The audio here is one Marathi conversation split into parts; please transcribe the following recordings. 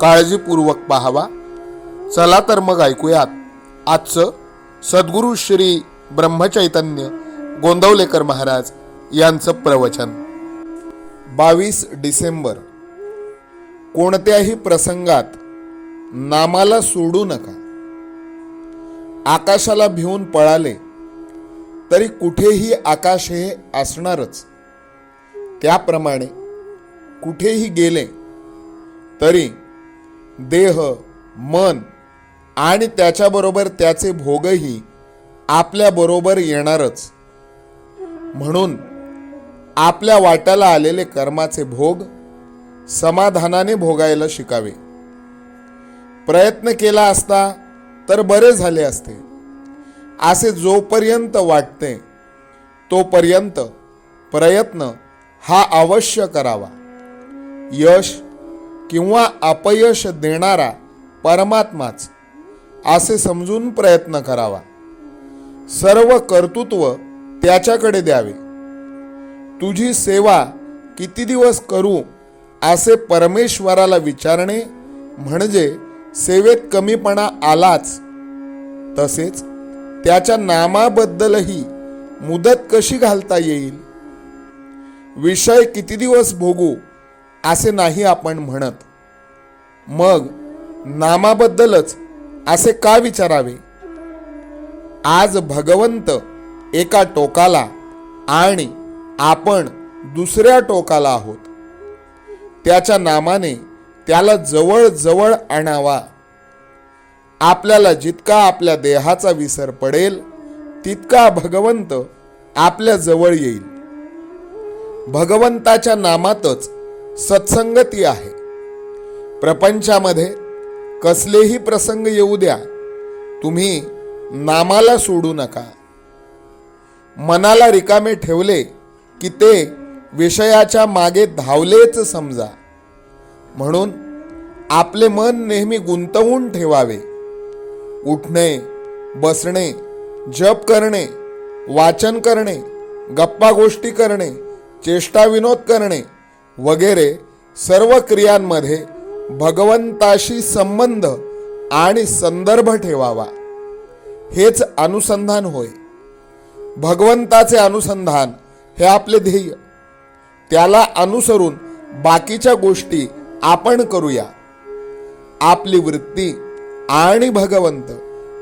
काळजीपूर्वक पाहावा. चला तर मग ऐकूयात. आजचं सद्गुरू श्री ब्रह्मचैतन्य गोंदवलेकर महाराज यांचं प्रवचन. बावीस डिसेंबर. कोणत्याही प्रसंगात नामाला सोडू नका. आकाशाला भिवून पळाले तरी कुठेही आकाश हे असणारच. त्याप्रमाणे कुठेही गेले तरी देह मन आणि त्याच्याबरोबर त्याचे भोगही आपल्याबरोबर येणारच. म्हणून आपल्या वाट्याला आलेले कर्माचे भोग समाधानाने भोगायला शिकावे. प्रयत्न केला असता तर बरे झाले असते. असे जोपर्यंत वाटते तोपर्यंत प्रयत्न हा अवश्य करावा. यश किंवा अपयश देणारा परमात्माच असे समजून प्रयत्न करावा. सर्व कर्तृत्व त्याच्याकडे द्यावे. तुझी सेवा किती दिवस करू असे परमेश्वराला विचारणे म्हणजे सेवेत कमीपणा आलाच. तसेच त्याच्या नामाबद्दलही मुदत कशी घालता येईल? विषय किती दिवस भोगू असे नाही आपण म्हणत. मग नामाबद्दलच असे का विचारावे? आज भगवंत एका टोकाला आणि आपण दुसऱ्या टोकाला आहोत. त्याच्या नामाने त्याला जवळ जवळ आणावा. आपल्याला जितका आपल्या देहाचा विसर पडेल तितका भगवंत आपल्या जवळ येईल. भगवंताच्या नामातच सत्संगती आहे. प्रपंचामध्ये कसलेही प्रसंग येऊ द्या तुम्ही नामाला सोडू नका. मनाला रिकामे ठेवले की ते विषयाच्या मागे धावलेच समजा. म्हणून आपले मन नेहमी गुंतवून ठेवावे. उठणे बसणे जप करणे वाचन करणे गप्पा गोष्टी करणे चेष्टा विनोद करणे वगैरे सर्व क्रियांमध्ये भगवंताशी संबंध आणि संदर्भ ठेवावा. हेच अनुसंधान होय. भगवंताचे अनुसंधान हे आपले ध्येय. त्याला अनुसरून बाकीच्या गोष्टी आपण करूया. आपली वृत्ती आणि भगवंत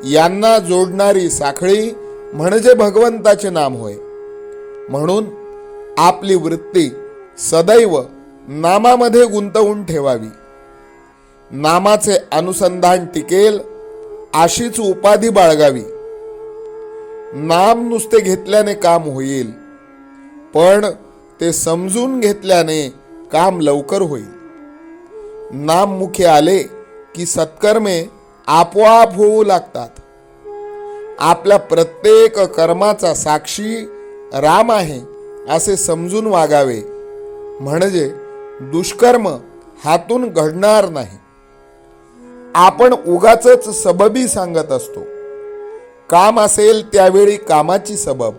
यांना जोडणारी साखळी म्हणजे भगवंताचे नाम होय. म्हणून आपली वृत्ती सदैव नामामध्ये गुंतवून ठेवावी. नामाचे अनुसंधान टिकेल अशीच उपाधी बाळगावी. नाम नुसते घेतल्याने काम होईल पण ते समजून घेतल्याने काम लवकर होईल. नाम मुखे आले की सत्कर्मे आपोआप होऊ लागतात. आपल्या प्रत्येक कर्माचा साक्षी राम आहे असे समजून वागावे. म्हणजे दुष्कर्म हातून घडणार नाही. आपण उगाच सबबी सांगत असतो. काम असेल त्यावेळी कामाची सबब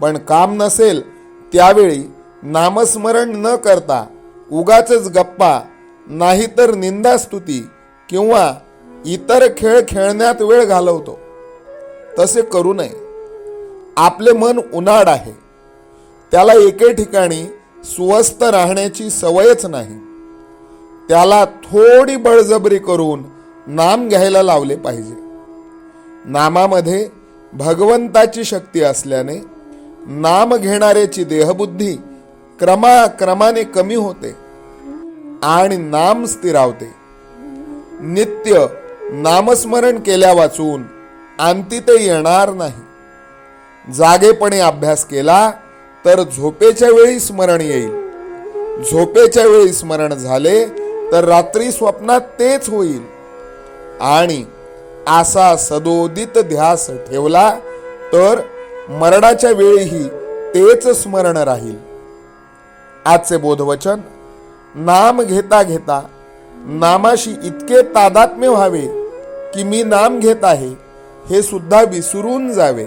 पण काम नसेल त्यावेळी नामस्मरण न करता उगाच गप्पा नाहीतर निंदास्तुती किंवा इतर खेळ खेळण्यात वेळ घालवतो. तसे करू नये. आपले मन उन्हाड आहे. त्याला एके ठिकाणी स्वस्थ राहण्याची सवयच नाही. त्याला थोडी बळजबरी करून नाम घ्यायला लावले पाहिजे. नामामध्ये भगवंताची शक्ती असल्याने नाम घेणाऱ्याची देहबुद्धी क्रमाक्रमाने कमी होते आणि नाम स्थिरावते. नित्य नामस्मरण केल्या वाचून अंती ते येणार नाही. जागेपणे अभ्यास केला तर झोपेच्या वेळी स्मरण येईल. झोपेच्या वेळी स्मरण झाले तर रात्री स्वप्नात तेच होईल. आणि असा सदोदित ध्यास ठेवला तर मरणाच्या वेळीही तेच स्मरण राहील. आजचे बोधवचन नाम घेता घेता नामाशी इतके तादात्म्य व्हावे की मी नाम घेत आहे हे सुद्धा विसरून जावे.